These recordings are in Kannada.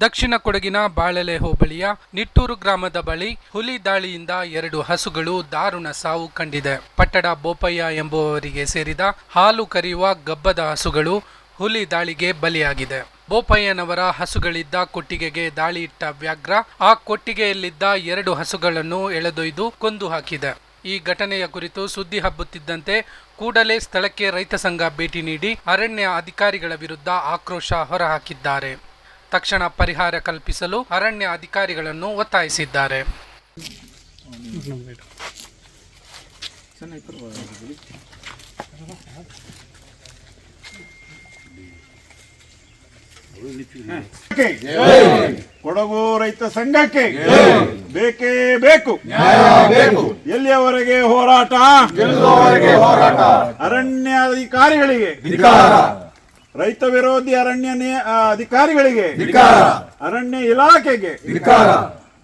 ದಕ್ಷಿಣ ಕೊಡಗಿನ ಬಾಳೆಲೆ ಹೋಬಳಿಯ ನಿಟ್ಟೂರು ಗ್ರಾಮದ ಬಳಿ ಹುಲಿ ದಾಳಿಯಿಂದ ಎರಡು ಹಸುಗಳು ದಾರುಣ ಸಾವು ಕಂಡಿದೆ. ಪಟ್ಟಡ ಬೋಪಯ್ಯ ಎಂಬುವವರಿಗೆ ಸೇರಿದ ಹಾಲು ಕರೆಯುವ ಗಬ್ಬದ ಹಸುಗಳು ಹುಲಿ ದಾಳಿಗೆ ಬಲಿಯಾಗಿದೆ. ಬೋಪಯ್ಯನವರ ಹಸುಗಳಿದ್ದ ಕೊಟ್ಟಿಗೆಗೆ ದಾಳಿ ಇಟ್ಟ ವ್ಯಾಘ್ರ ಆ ಕೊಟ್ಟಿಗೆಯಲ್ಲಿದ್ದ ಎರಡು ಹಸುಗಳನ್ನು ಎಳೆದೊಯ್ದು ಕೊಂದು ಹಾಕಿದೆ. ಈ ಘಟನೆಯ ಕುರಿತು ಸುದ್ದಿ ಹಬ್ಬುತ್ತಿದ್ದಂತೆ ಕೂಡಲೇ ಸ್ಥಳಕ್ಕೆ ರೈತ ಸಂಘ ಭೇಟಿ ನೀಡಿ ಅರಣ್ಯ ಅಧಿಕಾರಿಗಳ ವಿರುದ್ಧ ಆಕ್ರೋಶ ಹೊರಹಾಕಿದ್ದಾರೆ. ತಕ್ಷಣ ಪರಿಹಾರ ಕಲ್ಪಿಸಲು ಅರಣ್ಯ ಅಧಿಕಾರಿಗಳನ್ನು ಒತ್ತಾಯಿಸಿದ್ದಾರೆ. ಕೊಡಗು ರೈತ ಸಂಘಕ್ಕೆ ಬೇಕೇ ಬೇಕು. ಎಲ್ಲಿಯವರೆಗೆ ಹೋರಾಟ? ಅರಣ್ಯ ಅಧಿಕಾರಿಗಳಿಗೆ ರೈತ ವಿರೋಧಿ ಅರಣ್ಯ ಅಧಿಕಾರಿಗಳಿಗೆ ಅರಣ್ಯ ಇಲಾಖೆಗೆ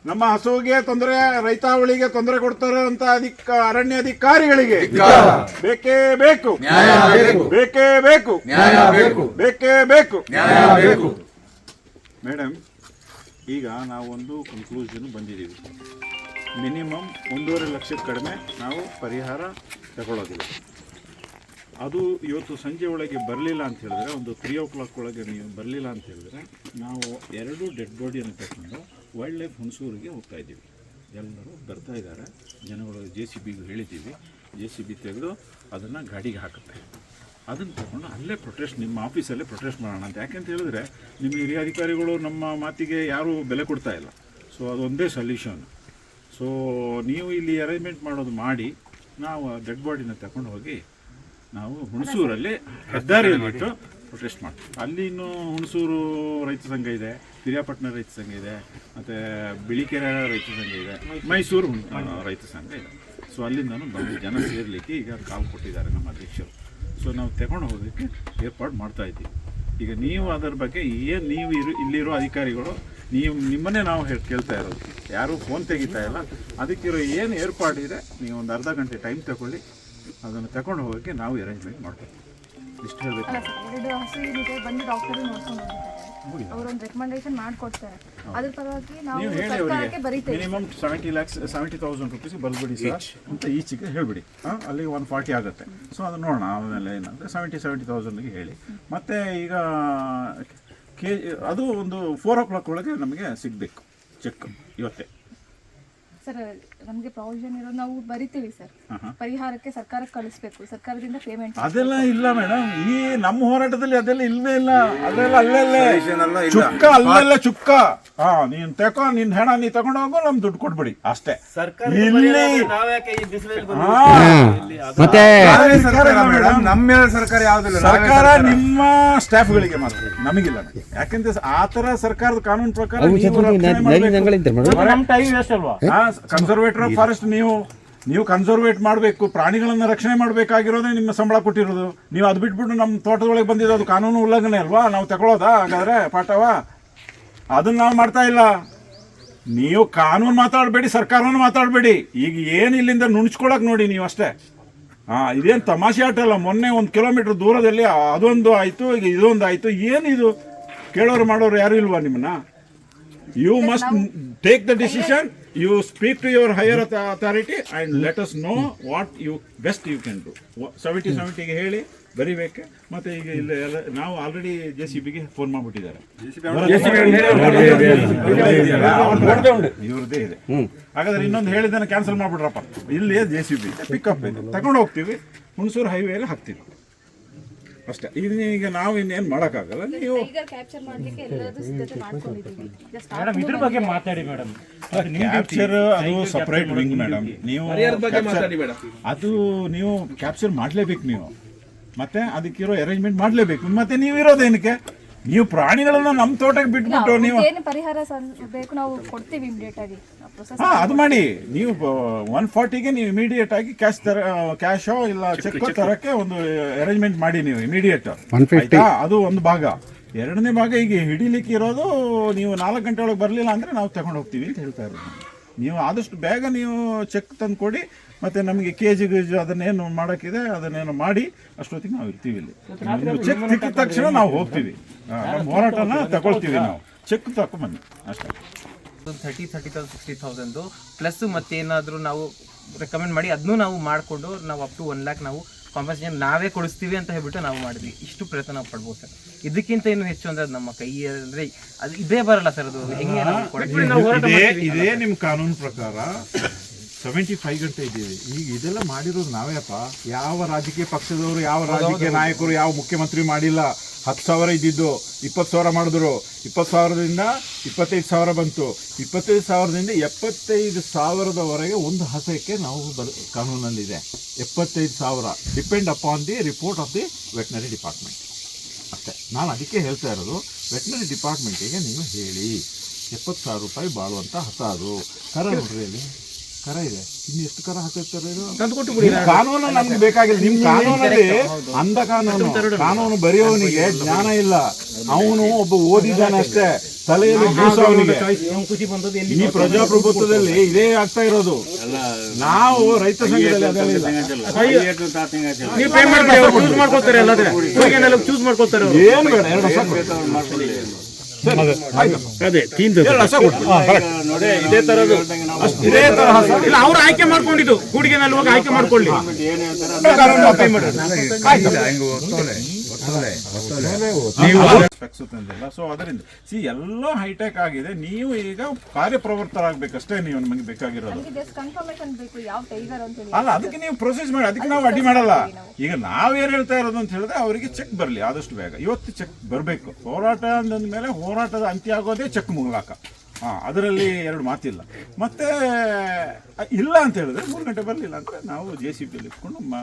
ನಮ್ಮ ಹಸುವಿಗೆ ತೊಂದರೆ ರೈತಾವಳಿಗೆ ತೊಂದರೆ ಕೊಡ್ತಾರೆ ಅಂತ ಅಧಿಕ ಅರಣ್ಯ ಅಧಿಕಾರಿಗಳಿಗೆ ಬೇಕೇ ಬೇಕು. ಬೇಕೇ. ಬೇಕು ಬೇಕೇ. ಬೇಕು. ಮೇಡಮ್ ಈಗ ನಾವೊಂದು ಕನ್ಕ್ಲೂಷನ್ ಬಂದಿದ್ದೀವಿ. ಮಿನಿಮಮ್ ಒಂದೂವರೆ ಲಕ್ಷದ ಕಡಿಮೆ ನಾವು ಪರಿಹಾರ ತಗೊಳ್ಳೋದಿಲ್ಲ. ಅದು ಇವತ್ತು ಸಂಜೆ ಒಳಗೆ ಬರಲಿಲ್ಲ ಅಂತ ಹೇಳಿದ್ರೆ, ಒಂದು ತ್ರೀ ಓ ಕ್ಲಾಕ್ ಒಳಗೆ ನೀವು ಬರಲಿಲ್ಲ ಅಂತ ಹೇಳಿದ್ರೆ, ನಾವು ಎರಡು ಡೆಡ್ ಬಾಡಿಯನ್ನು ತಗೊಂಡು ವೈಲ್ಡ್ ಲೈಫ್ ಹುಣಸೂರಿಗೆ ಹೋಗ್ತಾ ಇದ್ದೀವಿ. ಎಲ್ಲರೂ ಬರ್ತಾ ಇದ್ದಾರೆ. ಜನಗಳು ಜೆ ಸಿ ಬಿಗೆ ಹೇಳಿದ್ದೀವಿ. ಜೆ ಸಿ ಬಿ ತೆಗೆದು ಅದನ್ನು ಗಾಡಿಗೆ ಹಾಕುತ್ತೆ. ಅದನ್ನು ತಗೊಂಡು ಅಲ್ಲೇ ಪ್ರೊಟೆಸ್ಟ್ ನಿಮ್ಮ ಆಫೀಸಲ್ಲೇ ಪ್ರೊಟೆಸ್ಟ್ ಮಾಡೋಣ ಅಂತ. ಯಾಕೆಂತ ಹೇಳಿದ್ರೆ, ನಿಮ್ಮ ಹಿರಿಯ ಅಧಿಕಾರಿಗಳು ನಮ್ಮ ಮಾತಿಗೆ ಯಾರೂ ಬೆಲೆ ಕೊಡ್ತಾ ಇಲ್ಲ. ಸೊ ಅದೊಂದೇ ಸೊಲ್ಯೂಷನ್ ಸೊ ನೀವು ಇಲ್ಲಿ ಅರೇಂಜ್ಮೆಂಟ್ ಮಾಡೋದು ಮಾಡಿ, ನಾವು ಡೆಡ್ ಬಾಡಿನ ತಗೊಂಡು ಹೋಗಿ ನಾವು ಹುಣಸೂರಲ್ಲಿ ಹೆದ್ದಾರಿಯಲ್ಲಿಟ್ಟು ಪ್ರೊಟೆಸ್ಟ್ ಮಾಡ್ತೀವಿ. ಅಲ್ಲಿ ಇನ್ನು ಹುಣಸೂರು ರೈತ ಸಂಘ ಇದೆ ಪಿರಿಯಾಪಟ್ಟಣ ರೈತ ಸಂಘ ಇದೆ ಮತ್ತು ಬಿಳಿಕೆರೆ ರೈತ ಸಂಘ ಇದೆ ಮೈಸೂರು. ಹುಣ್- ರೈತ ಸಂಘ ಇದೆ. ಸೊ ಅಲ್ಲಿಂದನೂ ಬಂದು ಜನ ಸೇರಲಿಕ್ಕೆ ಈಗ ಕಾಲು ಕೊಟ್ಟಿದ್ದಾರೆ ನಮ್ಮ ಅಧ್ಯಕ್ಷರು. ಸೊ ನಾವು ತಗೊಂಡು ಹೋಗೋದಕ್ಕೆ ಏರ್ಪಾಡು ಮಾಡ್ತಾ ಇದ್ದೀವಿ. ಈಗ ನೀವು ಅದರ ಬಗ್ಗೆ ಏನು ನೀವು ಇರು ಇಲ್ಲಿರೋ ಅಧಿಕಾರಿಗಳು ನೀವು ನಿಮ್ಮನ್ನೇ ನಾವು ಹೇಳಿ ಕೇಳ್ತಾ ಇರೋದು. ಯಾರೂ ಫೋನ್ ತೆಗಿತಾ ಇಲ್ಲ. ಅದಕ್ಕಿರೋ ಏನು ಏರ್ಪಾಡಿದೆ ನೀವು ಒಂದು ಅರ್ಧ ಗಂಟೆ ಟೈಮ್ ತಗೊಳ್ಳಿ. ಅದನ್ನು ತಗೊಂಡು ಹೋಗೋಕ್ಕೆ ನಾವು ಅರೇಂಜ್ಮೆಂಟ್ ಮಾಡ್ತೀವಿ. ಇಷ್ಟು ಹೇಳಬೇಕು ಅಲ್ಲ ಸರ್ ಎರಡು ಹಸು ಏನಿದೆ ಬಂದು ಡಾಕ್ಟರ್ ನೋಡ್ಕೊಂಡು ಹೋಗಿದ್ದಾರೆ ಅವರೊಂದು ರೆಕಮೆಂಡೇಶನ್ ಮಾಡ್ಕೊಡ್ತಾರೆ. ಅದ್ರ ಪರವಾಗಿ ನಾವು ನೀವು ಹೇಳಿ ಸರ್ಕಾರಕ್ಕೆ ಅವರಿಗೆ. ಬರೀತೇವೆ minimum seventy lakhs seventy thousand rupees ಬರ್ಬಿಡಿ sir ಅಂತ ಈಚಿಗೆ ಹೇಳಿಬಿಡಿ. ಹಾಂ ಅಲ್ಲಿ ಒನ್ ಫಾರ್ಟಿ ಆಗುತ್ತೆ. ಸೊ ಅದು ನೋಡೋಣ. ಆಮೇಲೆ ಏನಂದರೆ ಸೆವೆಂಟಿ ಸೆವೆಂಟಿ ತೌಸಂಡ್ಗೆ ಹೇಳಿ. ಮತ್ತು ಈಗ ಕೆ ಅದು ಒಂದು ಫೋರ್ ಓ ಕ್ಲಾಕ್ ಒಳಗೆ ನಮಗೆ ಸಿಗಬೇಕು. ಚೆಕ್ ಇವತ್ತೇ. ಸರ್ ನಮಗೆ ಪ್ರಾವಿಷನ್ ಇರೋದು ನಾವು ಬರಿತೀವಿ ಸರ್. ಪರಿಹಾರಕ್ಕೆ ಸರ್ಕಾರಕ್ಕೆ ಕಳಿಸ್ಬೇಕು. ಸರ್ಕಾರದಿಂದ ಪೇಮೆಂಟ್ ಅದೆಲ್ಲ ಇಲ್ಲ ಮೇಡಮ್ ಈ ನಮ್ಮ ಹೋರಾಟದಲ್ಲಿ ಅದೆಲ್ಲ ಇಲ್ವೇ ಇಲ್ಲ. ಅದೆಲ್ಲ ಅಲ್ಲಲ್ಲೇ. ಚುಕ್ಕ ಅಲ್ಲೆಲ್ಲ ಚುಕ್ಕ. ಹಾ ನೀನ್ ತಕೋ ನಿನ್ ಹೆಣ ನೀ ತಗೊಂಡು ಹೋಗು ನಮ್ ದುಡ್ಡು ಕೊಡ್ಬಿಡಿ. ಅಷ್ಟೇ. ಇಲ್ಲಿ ಹಾ. ಮತ್ತೆ ಸರ್ಕಾರ ಮೇಡಮ್. ನಮ್ಮ ಮೇಲೆ ಸರ್ಕಾರ ಯಾವ್ದಿಲ್ಲ ಸರ್ಕಾರ ನಿಮ್ಮ ಸ್ಟಾಫ್ಗಳಿಗೆ ಮಾತ್ರ. ನಮಗಿಲ್ಲ ಯಾಕಂದ್ರೆ ಆ ತರ ಸರ್ಕಾರದ ಕಾನೂನು ಪ್ರಕಾರ ಕನ್ಸರ್ವೇಟರ್ ಆಫ್ ಫಾರೆಸ್ಟ್ ನೀವು ನೀವು ಕನ್ಸರ್ವೇಟ್ ಮಾಡಬೇಕು ಪ್ರಾಣಿಗಳನ್ನ ರಕ್ಷಣೆ ಮಾಡಬೇಕಾಗಿರೋದೇ ನಿಮ್ಮ ಸಂಬಳ ಕೊಟ್ಟಿರೋದು. ನೀವು ಅದು ಬಿಟ್ಬಿಟ್ಟು ನಮ್ಮ ತೋಟದೊಳಗೆ ಬಂದಿದ್ದು ಅದು ಕಾನೂನು ಉಲ್ಲಂಘನೆ ಅಲ್ವಾ? ನಾವು ತಗೊಳೋದಾ? ಹಾಗಾದ್ರೆ ಪಾಠವ? ಅದನ್ನ ನಾವು ಮಾಡ್ತಾ ಇಲ್ಲ. ನೀವು ಕಾನೂನು ಮಾತಾಡಬೇಡಿ ಸರ್ಕಾರವನ್ನು ಮಾತಾಡಬೇಡಿ. ಈಗ ಏನು ಇಲ್ಲಿಂದ ನುಣ್ಸ್ಕೊಳಕ್ ನೋಡಿ ನೀವು ಅಷ್ಟೇ. ಹಾಂ ಇದೇನು ತಮಾಷೆ ಆಟ ಅಲ್ಲ ಮೊನ್ನೆ ಒಂದು ಕಿಲೋಮೀಟರ್ ದೂರದಲ್ಲಿ ಅದೊಂದು ಆಯಿತು ಈಗ ಇದೊಂದು ಆಯ್ತು. ಏನಿದು ಕೇಳೋರು ಮಾಡೋರು ಯಾರು ಇಲ್ವಾ ನಿಮ್ಮನ್ನ? You must take the decision you speak to your higher authority and let us know what you best you can do seventy ಸೆವೆಂಟಿಗೆ ಹೇಳಿ ಬರಿಬೇಕು. ಮತ್ತೆ ಈಗ ಇಲ್ಲ ಎಲ್ಲ ನಾವು ಆಲ್ರೆಡಿ ಜೆ ಸಿ ಬಿಗೆ ಫೋನ್ ಮಾಡಿಬಿಟ್ಟಿದ್ದಾರೆ. ಇವ್ರದ್ದೇ ಇದೆ. ಹಾಗಾದ್ರೆ ಇನ್ನೊಂದು ಹೇಳಿದ್ದನ್ನು ಕ್ಯಾನ್ಸಲ್ ಮಾಡ್ಬಿಡ್ರಪ್ಪ ಇಲ್ಲಿ ಜೆ ಸಿ ಬಿ ಪಿಕಪ್ ಇದೆ. ತಗೊಂಡು ಹೋಗ್ತೀವಿ ಹುಣಸೂರು ಹೈವೇಲಿ ಹಾಕ್ತೀವಿ. ಅಷ್ಟೇ. ಇದು ಈಗ ನಾವು ಇನ್ನೇನು ಮಾಡೋಕ್ಕಾಗಲ್ಲ. ನೀವು ಈಗ ಕ್ಯಾಪ್ಚರ್ ಮಾಡ್ಲಿಕ್ಕೆ ಎಲ್ಲದೂ ಸಿದ್ಧತೆ ಮಾಡ್ಕೊಂಡಿದ್ದೀವಿ Just ಮೇಡಮ್ ಇದ್ರ ಬಗ್ಗೆ ಮಾತಾಡಿ ಮೇಡಮ್ ಕ್ಯಾಪ್ಚರ್ ಅದು ಸಪರೇಟ್ ವಿಂಗ್ ಮೇಡಮ್ ನೀವು ಅದು ನೀವು ಕ್ಯಾಪ್ಚರ್ ಮಾಡಲೇಬೇಕು ನೀವು. ಮತ್ತೆ ಅದಕ್ಕಿರೋ ಅರೇಂಜ್ಮೆಂಟ್ ಮಾಡಲೇಬೇಕು. ಮತ್ತೆ ನೀವು ಇರೋದೇನಕ್ಕೆ ನೀವು ಪ್ರಾಣಿಗಳನ್ನ ನಮ್ಮ ತೋಟಕ್ಕೆ ಬಿಟ್ಬಿಟ್ಟು ನೀವು ಏನು ಪರಿಹಾರ ಬೇಕು ನಾವು ಕೊಡ್ತೀವಿ ಇಮಿಡಿಯೇಟ್ ಆಗಿ. ಹಾ ಅದು ಮಾಡಿ. ನೀವು ಒನ್ ಫಾರ್ಟಿಗೆ ನೀವು ಇಮಿಡಿಯೇಟ್ ಆಗಿ ಕ್ಯಾಶ್ ತರ ಕ್ಯಾಶೋ ಇಲ್ಲ ಚೆಕ್ ತರಕ್ಕೆ ಒಂದು ಅರೇಂಜ್ಮೆಂಟ್ ಮಾಡಿ ನೀವು ಇಮಿಡಿಯೇಟ್ ಆಯ್ತಾ? ಅದು ಒಂದು ಭಾಗ. ಎರಡನೇ ಭಾಗ ಈಗ ಹಿಡಿಲಿಕ್ಕೆ ಇರೋದು ನೀವು ನಾಲ್ಕು ಗಂಟೆ ಒಳಗೆ ಬರಲಿಲ್ಲ ಅಂದರೆ ನಾವು ತಗೊಂಡು ಹೋಗ್ತೀವಿ ಅಂತ ಹೇಳ್ತಾ ಇರೋದು. ನೀವು ಆದಷ್ಟು ಬೇಗ ನೀವು ಚೆಕ್ ತಂದು ಕೊಡಿ ಮತ್ತೆ ನಮಗೆ ಕೆ ಜಿ ಗೀಜು ಅದನ್ನೇನು ಮಾಡೋಕ್ಕಿದೆ ಅದನ್ನೇನು ಮಾಡಿ ಅಷ್ಟೊತ್ತಿಗೆ ನಾವು ಇರ್ತೀವಿ ಇಲ್ಲಿ. ನೀವು ಚೆಕ್ ತಿಕ್ಕಿದ ತಕ್ಷಣ ನಾವು ಹೋಗ್ತೀವಿ. ನಮ್ಮ ಹೋರಾಟನ ತಗೊಳ್ತೀವಿ ನಾವು. ಚೆಕ್ ತಗೊಂಬನ್ನಿ. ಅಷ್ಟೇ. Thirty thirty thousand sixty thousand plus ಮತ್ತೇನಾದರೂ ನಾವು ರೆಕಮೆಂಡ್ ಮಾಡಿ ಅದನ್ನೂ ನಾವು ಮಾಡಿಕೊಂಡು ನಾವು ಅಪ್ ಟು ಒನ್ ಲ್ಯಾಕ್ ನಾವು ಕಾಂಪನ್ಸೇಷನ್ ನಾವೇ ಕೊಡಿಸ್ತೀವಿ ಅಂತ ಹೇಳ್ಬಿಟ್ಟು ನಾವು ಮಾಡಿದ್ವಿ. ಇಷ್ಟು ಪ್ರಯತ್ನ ನಾವು ಪಡ್ಬೋದು ಸರ್. ಇದಕ್ಕಿಂತ ಏನು ಹೆಚ್ಚು ಅಂದ್ರೆ ಅದು ನಮ್ಮ ಕೈ ಅಂದ್ರೆ ಅದು ಇದೇ ಬರಲ್ಲ ಸರ್ ಅದು ಹೆಂಗೆ ಇದೇ ಕಾನೂನು ಪ್ರಕಾರ ಸೆವೆಂಟಿ ಫೈವ್ ಗಂಟೆ ಇದ್ದೀವಿ. ಈಗ ಇದೆಲ್ಲ ಮಾಡಿರೋದು ನಾವೇಪ್ಪ ಯಾವ ರಾಜಕೀಯ ಪಕ್ಷದವರು ಯಾವ ರಾಜಕೀಯ ನಾಯಕರು ಯಾವ ಮುಖ್ಯಮಂತ್ರಿ ಮಾಡಿಲ್ಲ? ಹತ್ತು ಸಾವಿರ ಇದ್ದಿದ್ದು ಇಪ್ಪತ್ತು ಸಾವಿರ ಮಾಡಿದ್ರು. ಇಪ್ಪತ್ತು ಸಾವಿರದಿಂದ ಇಪ್ಪತ್ತೈದು ಸಾವಿರ ಬಂತು. ಇಪ್ಪತ್ತೈದು ಸಾವಿರದಿಂದ ಎಪ್ಪತ್ತೈದು ಸಾವಿರದವರೆಗೆ ಒಂದು ಹಸಕ್ಕೆ ನಾವು ಬರ್ ಕಾನೂನಲ್ಲಿದೆ. ಎಪ್ಪತ್ತೈದು ಸಾವಿರ. Depend upon the report of the veterinary department. ಅಷ್ಟೇ. ನಾನು ಅದಕ್ಕೆ ಹೇಳ್ತಾ ಇರೋದು ವೆಟ್ನರಿ ಡಿಪಾರ್ಟ್ಮೆಂಟಿಗೆ ನೀವು ಹೇಳಿ. ಎಪ್ಪತ್ತು ಸಾವಿರ ರೂಪಾಯಿ ಬಾಳುವಂಥ ಹಸ ಅದು ಕರ ನೋಡ್ರಿ ಅಲ್ಲಿ. ಕರ ಇದೆ. ಇನ್ನು ಎಷ್ಟು ಕರ ಹಾಕಿರ್ತಾರೆ ಕಾನೂನು ನಮ್ಗೆ ಬೇಕಾಗಿಲ್ಲ. ನಿಮ್ ಕಾನೂನಲ್ಲಿ ಅಂಧ ಕಾನೂನು ಕಾನೂನು ಬರೆಯೋವನಿಗೆ ಜ್ಞಾನ ಇಲ್ಲ. ಅವನು ಒಬ್ಬ ಓದಿದ್ದಾನೆ ಅಷ್ಟೇ. ತಲೆಯಲ್ಲಿ ಅವನಿಗೆ ಈ ಪ್ರಜಾಪ್ರಭುತ್ವದಲ್ಲಿ ಇದೇ ಆಗ್ತಾ ಇರೋದು. ನಾವು ರೈತ ಸಂಘದಲ್ಲಿ. ಏನ್ ಬೇಡ ಎರಡು ಕೊಡಿ. ಅದೇ. ಇದೇ ತರದ್ದು. ಇದೇ ತರ ಇಲ್ಲ ಅವ್ರು ಆಯ್ಕೆ ಮಾಡ್ಕೊಂಡಿದ್ದು. ಕೂಡಿಗೆನಲ್ಲಿ ಹೋಗಿ ಆಯ್ಕೆ ಮಾಡ್ಕೊಳ್ಳಿ. ಸ್ಪೆಕ್ಸ್ ತಂದಿಲ್ಲ ಸೊ ಅದರಿಂದ ಸಿ ಎಲ್ಲ ಹೈಟೆಕ್ ಆಗಿದೆ. ನೀವು ಈಗ ಕಾರ್ಯಪ್ರವೃತ್ತರಾಗಬೇಕಷ್ಟೇ ನೀವು ನಮಗೆ ಬೇಕಾಗಿರೋದು. ಅಲ್ಲ ಅದಕ್ಕೆ ನೀವು ಪ್ರೊಸೆಸ್ ಮಾಡಿ ಅದಕ್ಕೆ ನಾವು ಅಡ್ಡಿ ಮಾಡಲ್ಲ. ಈಗ ನಾವೇನು ಹೇಳ್ತಾ ಇರೋದು ಅಂತ ಹೇಳಿದ್ರೆ ಅವರಿಗೆ ಚೆಕ್ ಬರಲಿ ಆದಷ್ಟು ಬೇಗ. ಇವತ್ತು ಚೆಕ್ ಬರಬೇಕು. ಹೋರಾಟ ಅಂದ ಮೇಲೆ ಹೋರಾಟದ ಅಂತ್ಯ ಆಗೋದೇ ಚೆಕ್ ಮೂಲಕ. ಹಾಂ ಅದರಲ್ಲಿ ಎರಡು ಮಾತಿಲ್ಲ. ಮತ್ತೆ ಇಲ್ಲ ಅಂತ ಹೇಳಿದ್ರೆ ಮೂರು ಗಂಟೆ ಬರಲಿಲ್ಲ ಅಂತ ನಾವು ಜೆ ಸಿ ಪಿಯಲ್ಲಿ ಇಟ್ಕೊಂಡು ಮಾ.